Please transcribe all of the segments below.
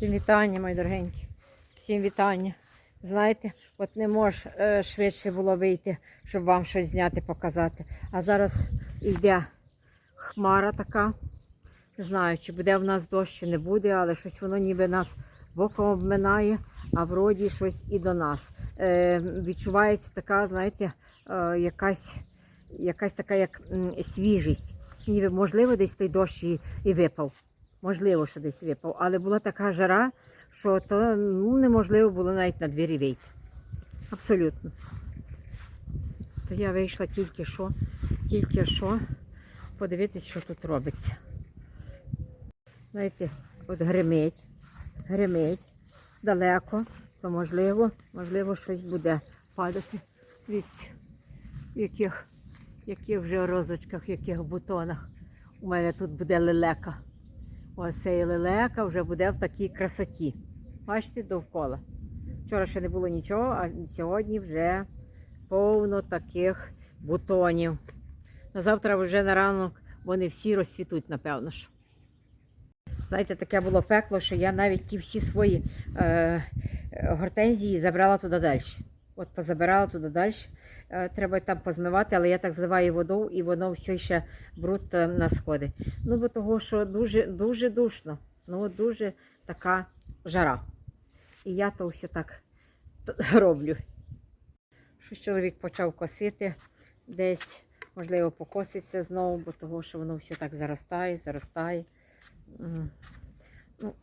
Всім вітання, мої дорогенькі. Всім вітання. Знаєте, от не мож е, швидше було вийти, щоб вам щось зняти, показати. А зараз йде хмара така. Не знаю, чи буде в нас дощ, чи не буде, але щось воно ніби нас боком обминає, а вроді щось і до нас. Е, відчувається така, знаєте, е, якась, якась така як свіжість. Ніби можливо десь той дощ і, і випав. Можливо, що десь випав, але була така жара, що то ну, неможливо було навіть на двері вийти. Абсолютно. То я вийшла тільки що, тільки що подивитись, що тут робиться. Знаєте, от гримить, гримить далеко, то можливо, можливо, щось буде падати. Дивіться, в яких, яких вже розочках, яких бутонах. У мене тут буде лелека. Ось цей лелека вже буде в такій красоті. Бачите, довкола. Вчора ще не було нічого, а сьогодні вже повно таких бутонів. На завтра вже на ранок вони всі розцвітуть, напевно. ж. Знаєте, таке було пекло, що я навіть ті всі свої е, гортензії забрала туди далі. От позабирала туди далі. Е, треба там позмивати, але я так зливаю водою і воно все ще бруд е, на сходи. Ну, бо того, що дуже дуже душно. Ну, дуже така жара. І я то все так роблю. Щось чоловік почав косити десь, можливо, покоситься знову, бо того, що воно все так заростає, заростає. Ну,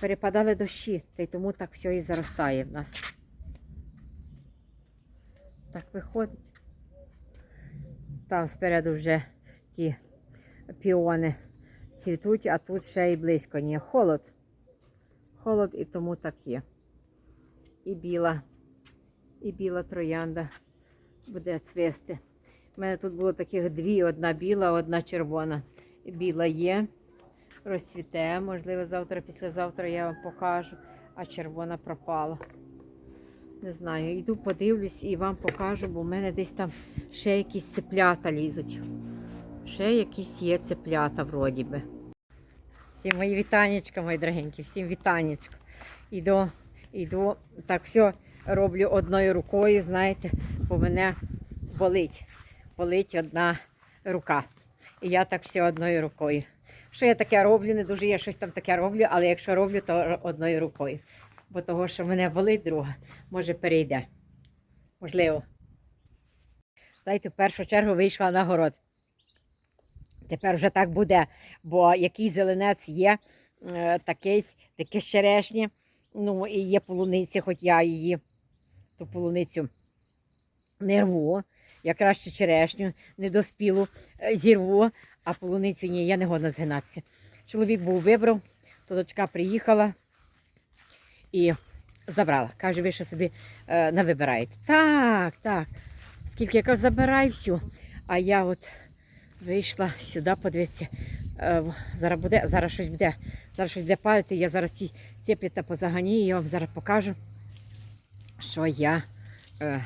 перепадали дощі, та й тому так все і заростає в нас. Так виходить. Там спереду вже ті піони цвітуть, а тут ще й близько ні. Холод. Холод і тому так є. І біла, і біла троянда буде цвісти. У мене тут було таких дві: одна біла, одна червона. Біла є, розцвіте, можливо, завтра, післязавтра я вам покажу, а червона пропала. Не знаю, йду подивлюсь і вам покажу, бо в мене десь там ще якісь цеплята лізуть. Ще якісь є цеплята, вроді би. Всім мої вітанечка, мої дорогенькі, всім вітанечка. Іду, іду, так все роблю одною рукою, знаєте, бо мене болить. Болить одна рука. І я так все одною рукою. Що я таке роблю, не дуже я щось там таке роблю, але якщо роблю, то одною рукою. Бо того, що мене болить друга, може перейде. Можливо. Знаєте, в першу чергу вийшла на город. Тепер вже так буде, бо який зеленець є, е, такий, таке черешнє, ну і є полуниця, хоч я її, ту полуницю не рву. Я краще черешню недоспілу е, зірву, а полуницю ні, я не годна згинатися. Чоловік був вибрав, то дочка приїхала і забрала. Каже, ви що собі е, не вибираєте. Так, так. Скільки я кажу, забирай всю. А я от вийшла сюди, подивитися. Е, зараз буде, зараз щось буде, зараз щось буде падати. Я зараз ці цепліта позаганію, я вам зараз покажу, що я. Е,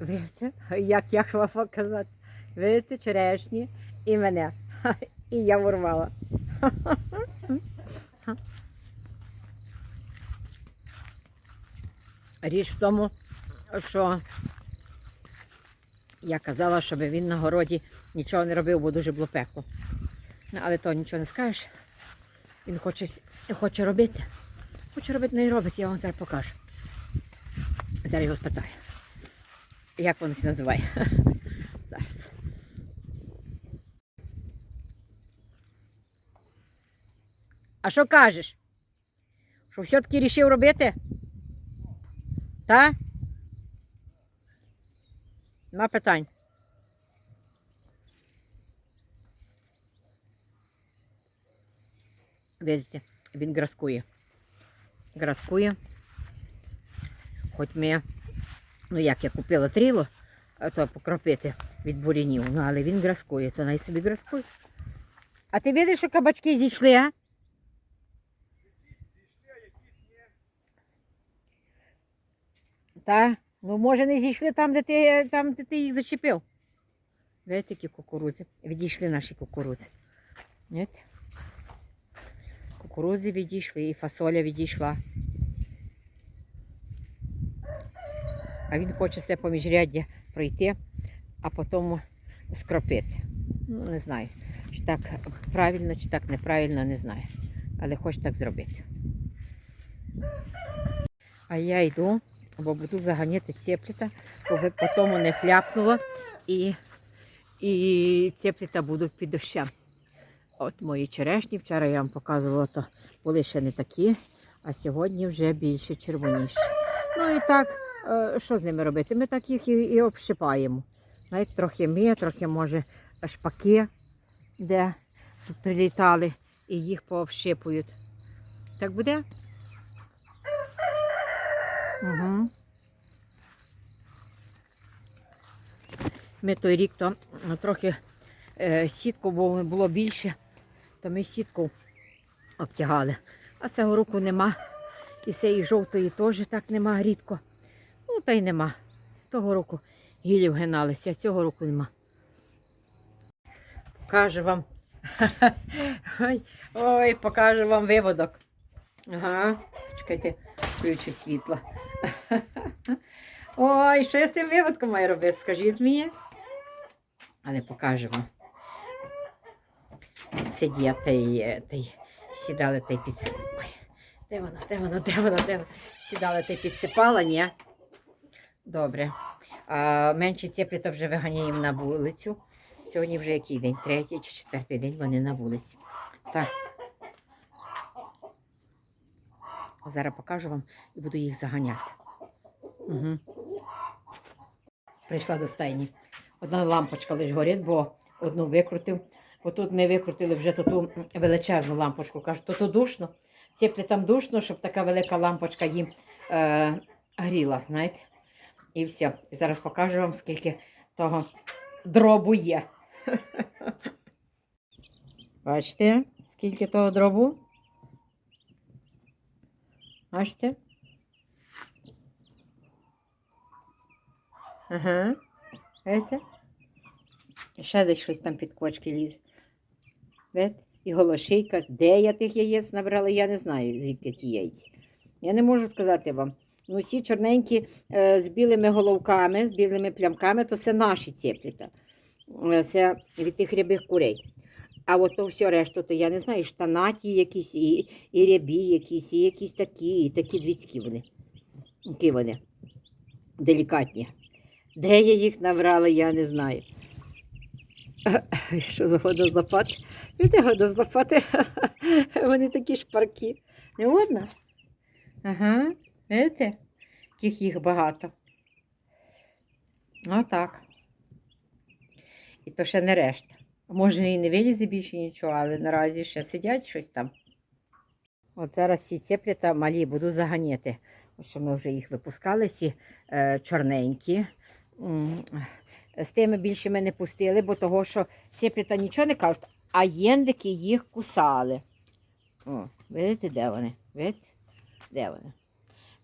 видите, як я хотіла показати. Видите, черешні і мене. І я урвала. Річ в тому, що я казала, щоб він на городі нічого не робив, бо дуже було пекло. Ну, Але то нічого не скажеш. Він хоче, хоче робити. Хоче робити, не робить, я вам зараз покажу. Зараз його спитаю. Як воно се називає? Зараз. А що кажеш? Що все-таки рішив робити? Та? На питань. Видите, він граскує. Граскує. Хоч ми, ну як я купила тріло, то покропити від бурянів, ну але він граскує, то най собі граскує. А ти видиш, що кабачки зійшли, а? Та? Ну, може, не зійшли там, де ти, там, де ти їх зачепив. Видите, які кукурудзи. Відійшли наші кукурудзи. Видите? кукурузи відійшли, і фасоля відійшла. А він хоче все по міжряддя пройти, а потім скропити. Ну, не знаю, чи так правильно, чи так неправильно, не знаю. Але хоче так зробити. А я йду, бо буду заганяти цепліта, щоб потім не хляпнуло і, і цепліта будуть під дощем. От мої черешні, вчора я вам показувала, то були ще не такі, а сьогодні вже більше червоніші. Ну і так, е, що з ними робити? Ми так їх і, і обшипаємо. Навіть трохи ми, трохи, може, шпаки, де прилітали, і їх пообшипують. Так буде? Угу. Ми той рік то ну, трохи е, сітку бо було більше, то ми сітку обтягали. А цього року нема. І цієї жовтої теж так нема рідко. Ну, та й нема. Того року гілів гиналися, а цього року нема. Покажу вам. Ой, ой, покажу вам виводок. Ага, чекайте, включу світло. Ой, що я з тим виводком маю робити, скажіть мені. Але покажу вам. Сидять та й, е, сідали та й підсипали. Де воно, де воно, де воно, де воно? Сідали та й підсипала, ні? Добре. А, менші цепліта вже виганяємо на вулицю. Сьогодні вже який день? Третій чи четвертий день вони на вулиці. Так. Зараз покажу вам і буду їх заганяти. Угу. Прийшла до стайні. Одна лампочка лише горить, бо одну викрутив. Бо тут ми викрутили вже ту величезну лампочку. Кажуть, то то душно. Цеплі там душно, щоб така велика лампочка їм е, гріла, знаєте. І все. І зараз покажу вам, скільки того дробу є. Бачите, скільки того дробу? Бачите? Ага. Видите? Ще десь щось там під кочки лізе. Видите? І голошейка. Де я тих яєць набрала, я не знаю, звідки ті яйця. Я не можу сказати вам. Ну, всі чорненькі е, з білими головками, з білими плямками, то це наші цепліта. Е, Це від тих рябих курей. А от то все решту, то я не знаю, штанаті якісь, і, і рябі якісь, і якісь такі, і такі двіцькі вони. Які вони делікатні. Де я їх набрала, я не знаю. Що за водозлопати? Видите, водозлопати? Вони такі шпаркі. Не одна? Ага, видите? Яких їх багато. Отак. І то ще не решта. Може і не вилізе більше нічого, але наразі ще сидять щось там. От зараз ці цеплята малі буду заганяти. Що ми вже їх випускали, ці е, чорненькі. З тими більше ми не пустили, бо того, що цеплята нічого не кажуть, а єндики їх кусали. О, видите, де вони? Видите? Де вони?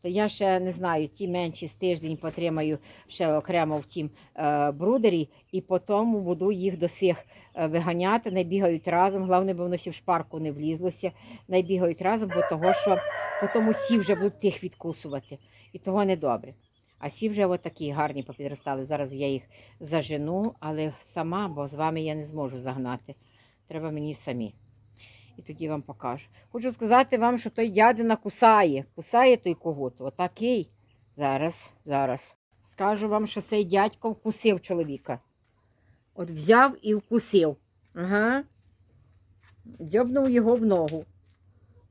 То я ще не знаю, ті менші з тиждень потримаю ще окремо в тім е, брудері, і потім буду їх до сих е, виганяти, не бігають разом. Головне, бо воно сі в шпарку не влізлося, не бігають разом, бо того, що потім усі вже будуть тих відкусувати. І того не добре. А сі вже отакі гарні попідростали. Зараз я їх зажену, але сама, бо з вами я не зможу загнати. Треба мені самі. І тоді вам покажу. Хочу сказати вам, що той дядина кусає. Кусає той когут. Отакий. Зараз, зараз. Скажу вам, що цей дядько вкусив чоловіка. От взяв і вкусив. Ага. Дзьобнув його в ногу.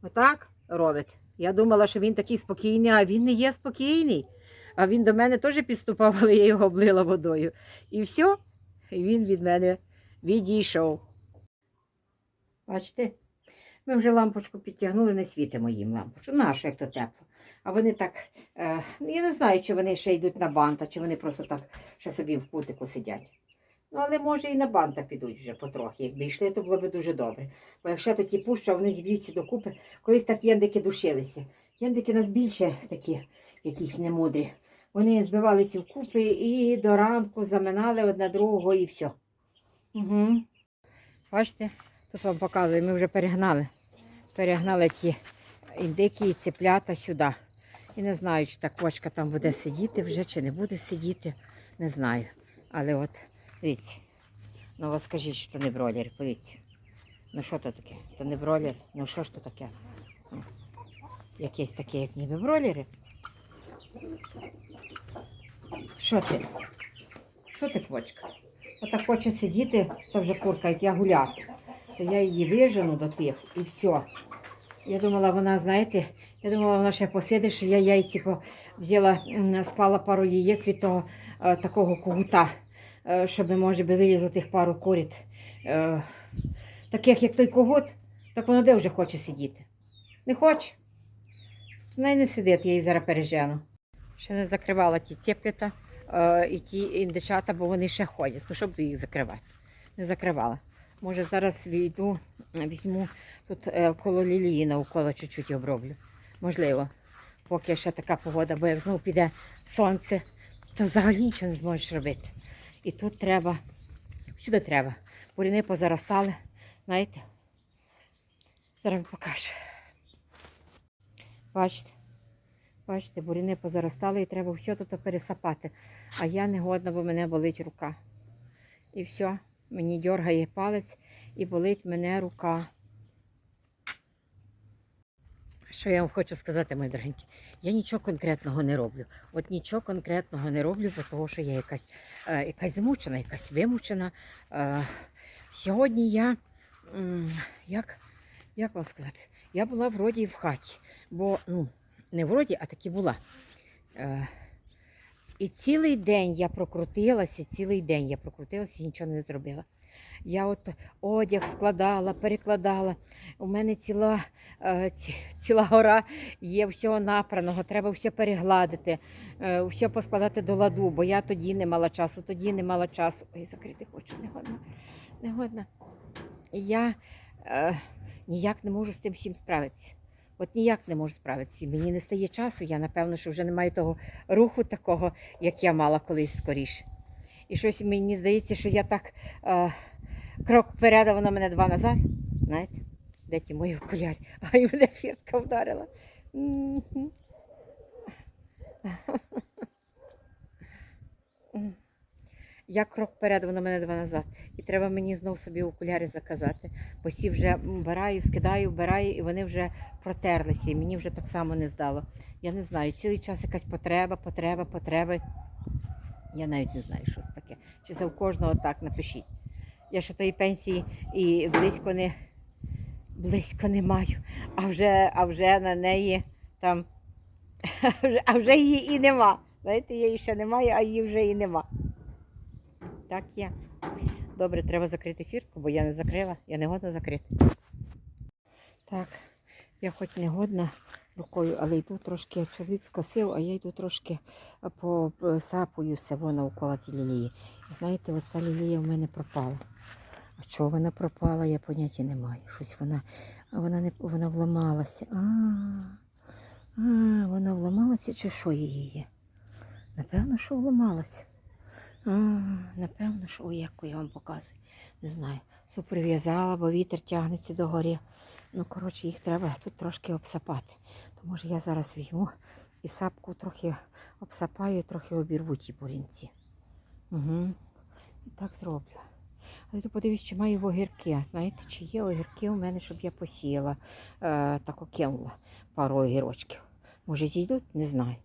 Отак робить. Я думала, що він такий спокійний, а він не є спокійний. А він до мене теж підступав, але я його облила водою. І все, він від мене відійшов. Бачите? Ми вже лампочку підтягнули, не світимо їм лампочку. Нащо, як то тепло. А вони так, е, я не знаю, чи вони ще йдуть на банта, чи вони просто так ще собі в кутику сидять. Ну, але може і на банта підуть вже потрохи. Якби йшли, то було б дуже добре. Бо якщо то ті пуща, вони зіб'ються докупи. Колись так єндики душилися. Єндики нас більше такі, якісь немудрі. Вони збивалися вкупи і до ранку заминали одне другого і все. Угу. Бачите, тут вам показую, ми вже перегнали. перегнали ті індики і циплята сюди. І не знаю, чи та квочка там буде сидіти вже, чи не буде сидіти. Не знаю. Але от, дивіться. Ну от скажіть, що то не бройлер, подивіться. Ну що то таке? То не бройлер. Ну що ж то таке? Якесь таке, як ніби бройлери. Що ти? Що ти, квочка? Отак хоче сидіти, це вже курка, як я гуляти. То я її вижену до тих і все. Я думала, вона, знаєте, я думала, вона ще посидить, що я яйці взяла, склала пару яєць від того е, такого когута, е, щоб, може, би вилізло тих пару куріт. Е, таких, як той когут, так воно де вже хоче сидіти. Не хоче. В неї не сидить, я її зараз пережену. Ще не закривала ті е, і ті індичата, бо вони ще ходять. Ну, щоб їх закривати? Не закривала. Може, зараз війду, візьму тут е, коло лілії навколо чуть-чуть оброблю. Можливо, поки ще така погода, бо як знову піде сонце, то взагалі нічого не зможеш робити. І тут треба, сюди треба. Буріни позаростали, знаєте. Зараз покажу. Бачите? Бачите, буріни позаростали і треба все тут пересапати. А я не годна, бо мене болить рука. І все, мені дергає палець і болить мене рука. Що я вам хочу сказати, мої дорогенькі? Я нічого конкретного не роблю. От нічого конкретного не роблю, бо того, що я якась, е, якась змучена, якась вимучена. Е, сьогодні я, як, як вам сказати, я була вроді в хаті, бо ну, не вроді, а таки була. Е, і цілий день я прокрутилася, цілий день я прокрутилася і нічого не зробила. Я от одяг складала, перекладала. У мене ціла, е, ціла гора є всього напраного, треба все перегладити, е, все поскладати до ладу, бо я тоді не мала часу, тоді не мала часу. Ой, закрити хочу, не годна. Не годна. І я е, ніяк не можу з тим всім справитися. От ніяк не можу справитися. Мені не стає часу, я напевно, що вже не маю того руху такого, як я мала колись скоріше. І щось мені здається, що я так е, крок вперед, а вона мене два назад. Знаєте, де ті мої окулярі? А і мене фіртка вдарила. Я крок вперед, вона мене два назад. І треба мені знов собі окуляри заказати. Бо всі вже вбираю, скидаю, вбираю, і вони вже протерлися. І мені вже так само не здало. Я не знаю, цілий час якась потреба, потреба, потреба. Я навіть не знаю, що це таке. Чи це у кожного так напишіть. Я ще тої пенсії і близько не близько не маю, а вже, а вже на неї там, а вже, її і нема. Знаєте, її ще не маю, а її вже і нема. Так є. Добре, треба закрити фіртку, бо я не закрила, я не годна закрити. Так, я хоч не годна рукою, але йду трошки, чоловік скосив, а я йду трошки посапуюся навколо ті лілії. Знаєте, оця лілія в мене пропала. А чого вона пропала, я поняття не маю. Щось вона, вона не вона вламалася. А, а, вона вламалася чи що її є? Напевно, що вламалася. А, напевно, що ой, яку я вам показую. Не знаю. Все прив'язала, бо вітер тягнеться до горі. Ну, коротше, їх треба тут трошки обсапати. То може я зараз візьму і сапку трохи обсапаю, трохи обірву ті бурінці. Угу. І так зроблю. Але то подивись, чи маю огірки. Знаєте, чи є огірки у мене, щоб я посіяла, е, так кинула пару огірочків. Може, зійдуть? Не знаю.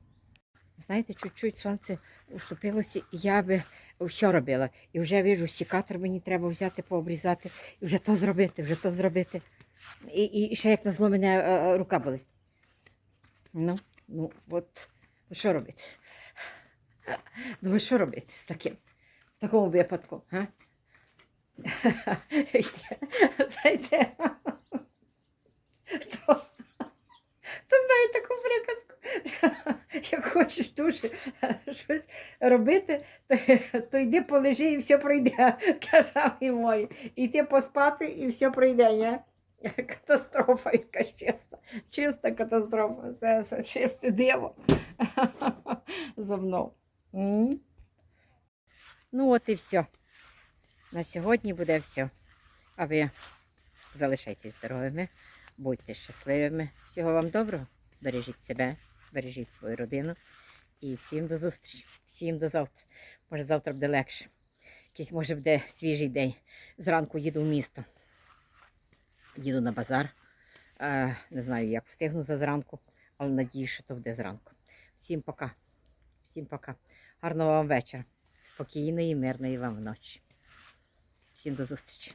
Знаєте, чуть-чуть сонце уступилося, і я би все робила. І вже вижу, сікатор мені треба взяти, пообрізати, і вже то зробити, вже то зробити. І, і ще як назло мене е, е, рука болить. Ну, ну, от, що робити? Ну, що робити з таким? В такому випадку, га? Знаєте, то, то знає таку приказку. Як хочеш дуже щось робити, то, то йди полежи і все пройде, казав і. Іди поспати і все пройде, ні? Катастрофа якась чиста. Чиста катастрофа. Це, це чисте диво. За мною. Ну от і все. На сьогодні буде все. А ви залишайтесь здоровими. Будьте щасливими. Всього вам доброго. Бережіть себе, бережіть свою родину. І всім до зустрічі. Всім до завтра. Може, завтра буде легше. Якийсь може буде свіжий день. Зранку їду в місто. Їду на базар. Не знаю, як встигну за зранку, але надію, що то буде зранку. Всім пока. Всім пока. Гарного вам вечора. Спокійної, мирної вам ночі. Всім до зустрічі.